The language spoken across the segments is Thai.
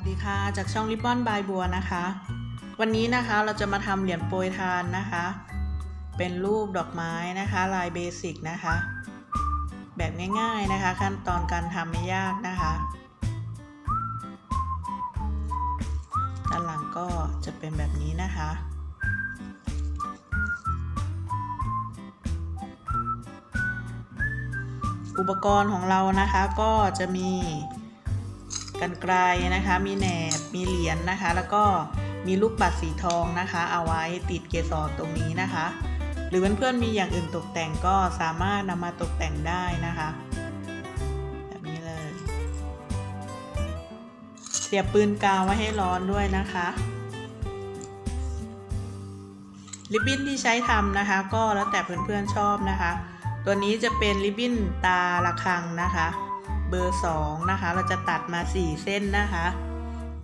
วัสดีค่ะ จากช่องริบบอนบายบัวนะคะ วันนี้นะคะเราจะมาทำเหรียญโปรยทานนะคะ เป็นรูปดอกไม้นะคะ ลายเบสิกนะคะ แบบง่ายๆนะคะ ขั้นตอนการทำไม่ยากนะคะ ด้านหลังก็จะเป็นแบบนี้นะคะอุปกรณ์ของเรานะคะก็จะมี กันไกลนะคะ มีแหนบ มีเหรียญนะคะ แล้วก็มีลูกปัดสีทองนะคะ เอาไว้ติดเกสรตรงนี้นะคะ หรือเพื่อนๆมีอย่างอื่นตกแต่งก็สามารถนำมาตกแต่งได้นะคะ แบบนี้เลย เสียบปืนกาวไว้ให้ร้อนด้วยนะคะริบบิ้นที่ใช้ทำนะคะ ก็แล้วแต่เพื่อนๆชอบนะคะ ตัวนี้จะเป็นริบบิ้นตาระฆังนะคะ เบอร์ 2 นะคะ เราจะตัดมา 4 เส้นนะคะ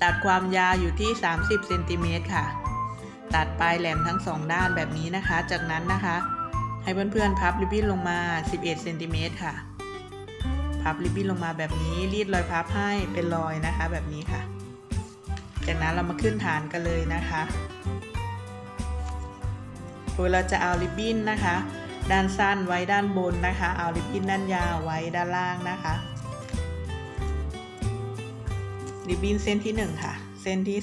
ตัดความยาวอยู่ที่ 30เซนติเมตรค่ะ ตัดปลายแหลมทั้ง 2 ด้านแบบนี้นะคะ จากนั้นนะคะ ให้เพื่อนๆพับริบบิ้นลงมา 11เซนติเมตรค่ะ พับริบบิ้นลงมาแบบนี้รีดรอยพับให้เป็นรอยนะคะแบบนี้ค่ะ จากนั้นเรามาขึ้นฐานกันเลยนะคะโดยเราจะเอาริบบิ้นนะคะ ด้านสั้นไว้ด้านบนนะคะ เอาริบบิ้นด้านยาวไว้ด้านล่างนะคะ ริบบิ้นเส้นที่1ค่ะ เส้นที่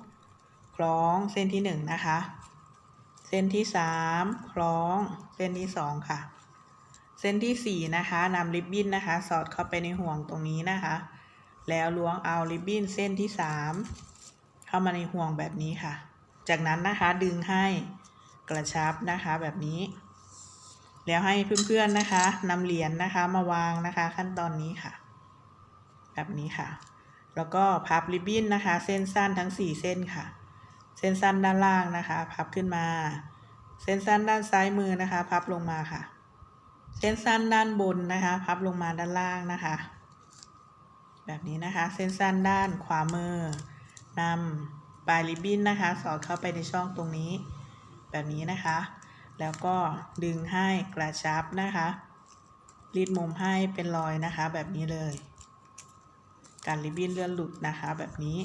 2 คล้องเส้นที่ 1 นะคะ เส้นที่ 3 คล้องเส้นที่ 2 ค่ะ เส้นที่ 4 นะคะนำริบบิ้นนะคะ สอดเข้าไปในห่วงตรงนี้นะคะ แล้วล้วงเอาริบบิ้นเส้นที่ 3 เข้ามาในห่วงแบบนี้ค่ะ จากนั้นนะคะดึงให้กระชับนะคะแบบนี้ แล้วให้เพื่อนๆนะคะนำเหรียญนะคะมาวางนะคะขั้นตอนนี้ค่ะ แบบนี้ค่ะ แล้วก็พับริบบิ้นนะคะ เส้นสั้นทั้ง 4 เส้นค่ะ เส้นสั้นด้านล่างนะคะ พับขึ้นมา เส้นสั้นด้านซ้ายมือนะคะ พับลงมาค่ะ เส้นสั้นด้านบนนะคะ พับลงมาด้านล่างนะคะ แบบนี้นะคะ เส้นสั้นด้านขวามือนำปลายริบบิ้นนะคะ สอดเข้าไปในช่องตรงนี้ แบบนี้นะคะ แล้วก็ดึงให้กระชับนะคะรีดมุมให้เป็นรอยนะคะ แบบนี้เลย การริบบิ้นเลื่อนหลุดนะคะแบบนี้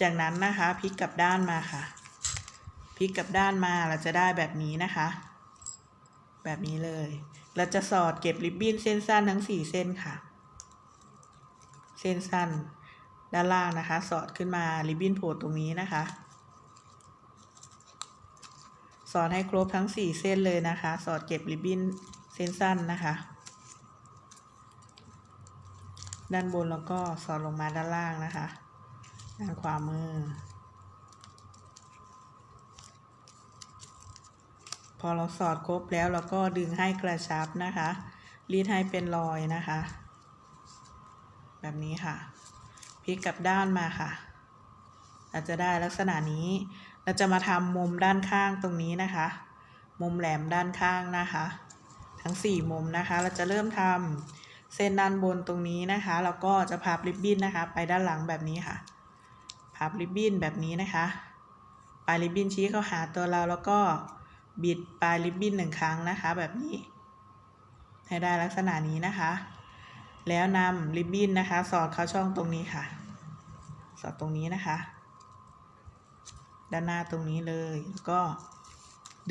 จากนั้นนะคะพลิกกลับด้านมาค่ะพลิกกลับด้านมาเราจะได้แบบนี้นะคะ แบบนี้เลย เราจะสอดเก็บริบบิ้นเส้นสั้นทั้ง 4 เส้นค่ะ เส้นสั้นด้านล่างนะคะ สอดขึ้นมาริบบิ้นโผล่ตรงนี้นะคะสอดให้ครบทั้ง 4 เส้นเลยนะคะ สอดเก็บริบบิ้นเส้นสั้นนะคะ ด้านบนแล้วก็สอดลงมาด้านล่างนะคะ ด้านขวามือ พอเราสอดครบแล้วเราก็ดึงให้กระชับนะคะ รีดให้เป็นรอยนะคะ แบบนี้ค่ะพลิกกลับด้านมาค่ะเราจะได้ลักษณะนี้ เราจะมาทำมุมด้านข้างตรงนี้นะคะ มุมแหลมด้านข้างนะคะ ทั้ง 4 มุมนะคะ เราจะเริ่มทำ เส้นด้านบนตรงนี้นะคะ แล้วก็จะพับริบบิ้นนะคะ ไปด้านหลังแบบนี้ค่ะ พับริบบิ้นแบบนี้นะคะ ปลายริบบิ้นชี้เข้าหาตัวเราแล้วก็บิดปลายริบบิ้นหนึ่งครั้งนะคะ แบบนี้ ให้ได้ลักษณะนี้นะคะ แล้วนำริบบิ้นนะคะ สอดเข้าช่องตรงนี้ค่ะ สอดตรงนี้นะคะ ด้านหน้าตรงนี้เลยแล้วก็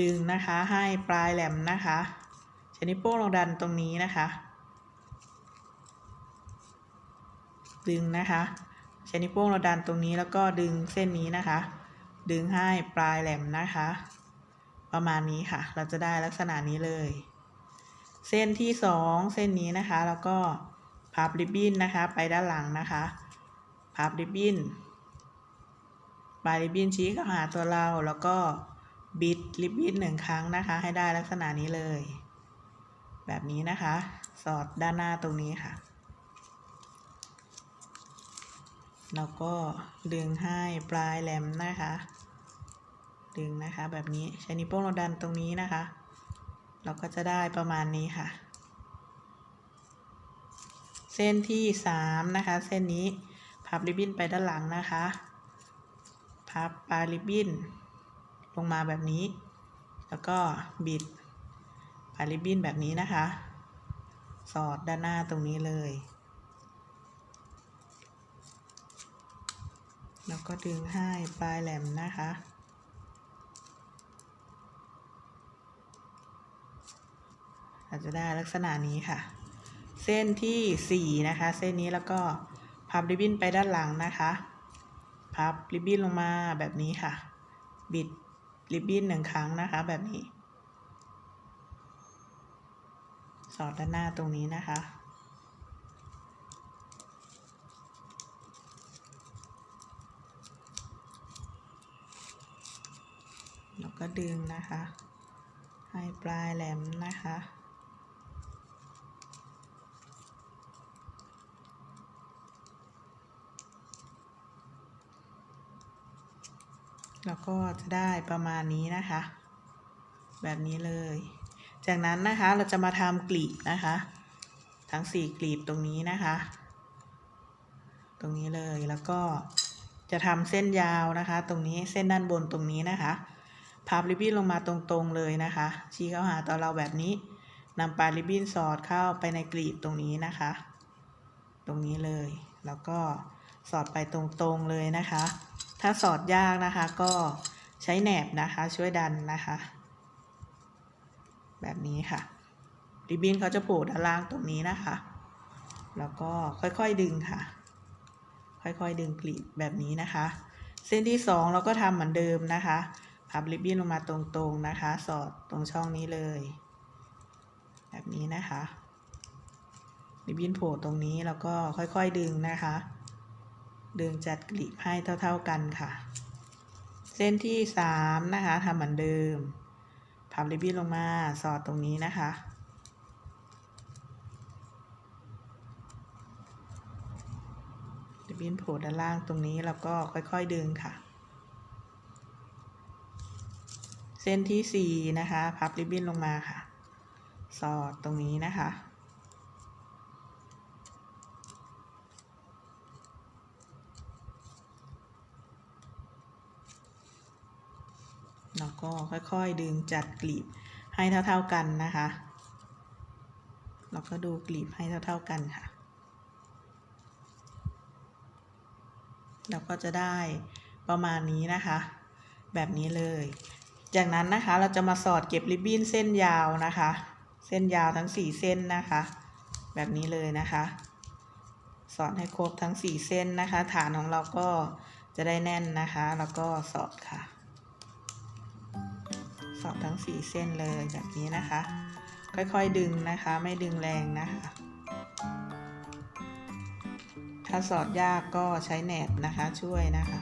ดึงนะคะให้ปลายแหลมนะคะชนิ้วโป้งลงดันตรงนี้นะคะ ดึงนะคะใช้นิ้วโป้งเราดันตรงนี้แล้วก็ดึงเส้นนี้นะคะ ดึงให้ปลายแหลมนะคะ ประมาณนี้ค่ะ เราจะได้ลักษณะนี้เลย เส้นที่สองเส้นนี้นะคะ แล้วก็พับริบบิ้นนะคะ ไปด้านหลังนะคะพับริบบิ้นปลายริบบิ้นชี้เข้าหาตัวเราแล้วก็บิดริบบิ้นหนึ่งครั้งนะคะ ให้ได้ลักษณะนี้เลย แบบนี้นะคะ สอดด้านหน้าตรงนี้ค่ะ แล้วก็ดึงให้ปลายแหลมนะคะ ดึงนะคะแบบนี้ใช้นิ้วโป้งเราดันตรงนี้นะคะ เราก็จะได้ประมาณนี้ค่ะ เส้นที่สามนะคะ เส้นนี้พับริบบิ้นไปด้านหลังนะคะ พับปลายริบบิ้นลงมาแบบนี้ แล้วก็บิดปลายริบบิ้นแบบนี้นะคะ สอดด้านหน้าตรงนี้เลย แล้วก็ดึงให้ปลายแหลมนะคะอาจจะได้ลักษณะนี้ค่ะ เส้นที่ 4 นะคะ เส้นนี้แล้วก็พับริบบิ้นไปด้านหลังนะคะ พับริบบิ้นลงมาแบบนี้ค่ะ บิดริบบิ้นหนึ่งครั้งนะคะแบบนี้ สอดด้านหน้าตรงนี้นะคะ แล้ว ก็ดึงนะคะ ให้ปลายแหลมนะคะ แล้วก็จะได้ประมาณนี้นะคะ แบบนี้เลย จากนั้นนะคะเราจะมาทำกลีบนะคะ ทั้งสี่กลีบตรงนี้นะคะ ตรงนี้เลยแล้วก็จะทำเส้นยาวนะคะ ตรงนี้เส้นด้านบนตรงนี้นะคะ พับริบบิ้นลงมาตรงๆเลยนะคะ ชี้เข้าหาตัวเราแบบนี้นำปลายริบบิ้นสอดเข้าไปในกลีบตรงนี้นะคะ ตรงนี้เลย แล้วก็สอดไปตรงๆเลยนะคะ ถ้าสอดยากนะคะก็ใช้แหนบนะคะช่วยดันนะคะ แบบนี้ค่ะ ริบบิ้นเขาจะโผล่ด้านล่างตรงนี้นะคะ แล้วก็ค่อยๆดึงค่ะ ค่อยๆดึงกลีบแบบนี้นะคะ เส้นที่สองเราก็ทำเหมือนเดิมนะคะ พับริบบิ้นลงมาตรงๆนะคะ สอดตรงช่องนี้เลย แบบนี้นะคะริบบิ้นโผล่ตรงนี้แล้วก็ค่อยๆดึงนะคะ ดึงจัดกลีบให้เท่าๆกันค่ะ เส้นที่สามนะคะทำเหมือนเดิม พับริบบิ้นลงมาสอดตรงนี้นะคะริบบิ้นโผล่ด้านล่างตรงนี้แล้วก็ค่อยๆดึงค่ะ เส้นที่สี่นะคะ พับริบบิ้นลงมาค่ะ สอดตรงนี้นะคะ แล้วก็ค่อยๆดึงจัดกลีบให้เท่าๆกันนะคะ แล้วก็ดูกลีบให้เท่าๆกันค่ะ เราก็จะได้ประมาณนี้นะคะ แบบนี้เลย จากนั้นนะคะเราจะมาสอดเก็บริบบิ้นเส้นยาวนะคะ เส้นยาวทั้ง4เส้นนะคะ แบบนี้เลยนะคะ สอดให้ครบทั้ง4เส้นนะคะ ฐานของเราก็จะได้แน่นนะคะ แล้วก็สอดค่ะ สอดทั้ง4เส้นเลยแบบนี้นะคะ ค่อยๆดึงนะคะ ไม่ดึงแรงนะคะ ถ้าสอดยากก็ใช้แหนบนะคะช่วยนะคะ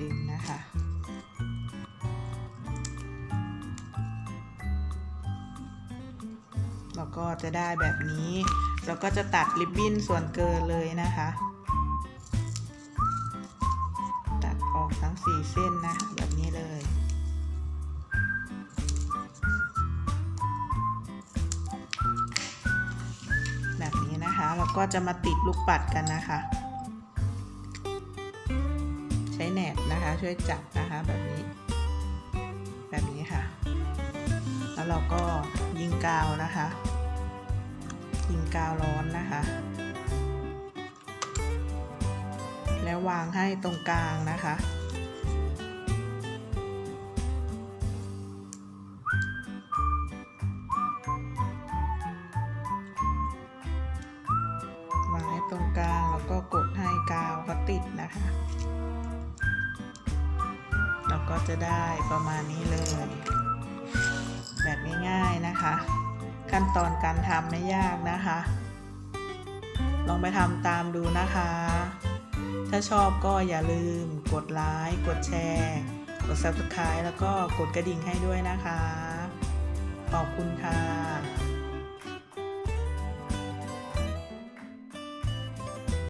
ดึงนะคะ แล้วก็จะได้แบบนี้ เราก็จะตัดริบบิ้นส่วนเกินเลยนะคะ ตัดออกทั้งสี่เส้นนะคะแบบนี้เลยแบบนี้นะคะเราก็จะมาติดลูกปัดกันนะคะ ใช้แหนบนะคะ ช่วยจับนะคะแบบนี้ แบบนี้ค่ะ แล้วเราก็ยิงกาวนะคะ ยิงกาวร้อนนะคะ แล้ววางให้ตรงกลางนะคะ วางให้ตรงกลางแล้วก็กดให้กาวก็ติดนะคะ เราก็จะได้ประมาณนี้เลย แบบง่ายๆนะคะ ขั้นตอนการทำไม่ยากนะคะ ลองไปทำตามดูนะคะ ถ้าชอบก็อย่าลืมกดไลค์กดแชร์ กด subscribe แล้วก็กดกระดิ่งให้ด้วยนะคะ ขอบคุณค่ะ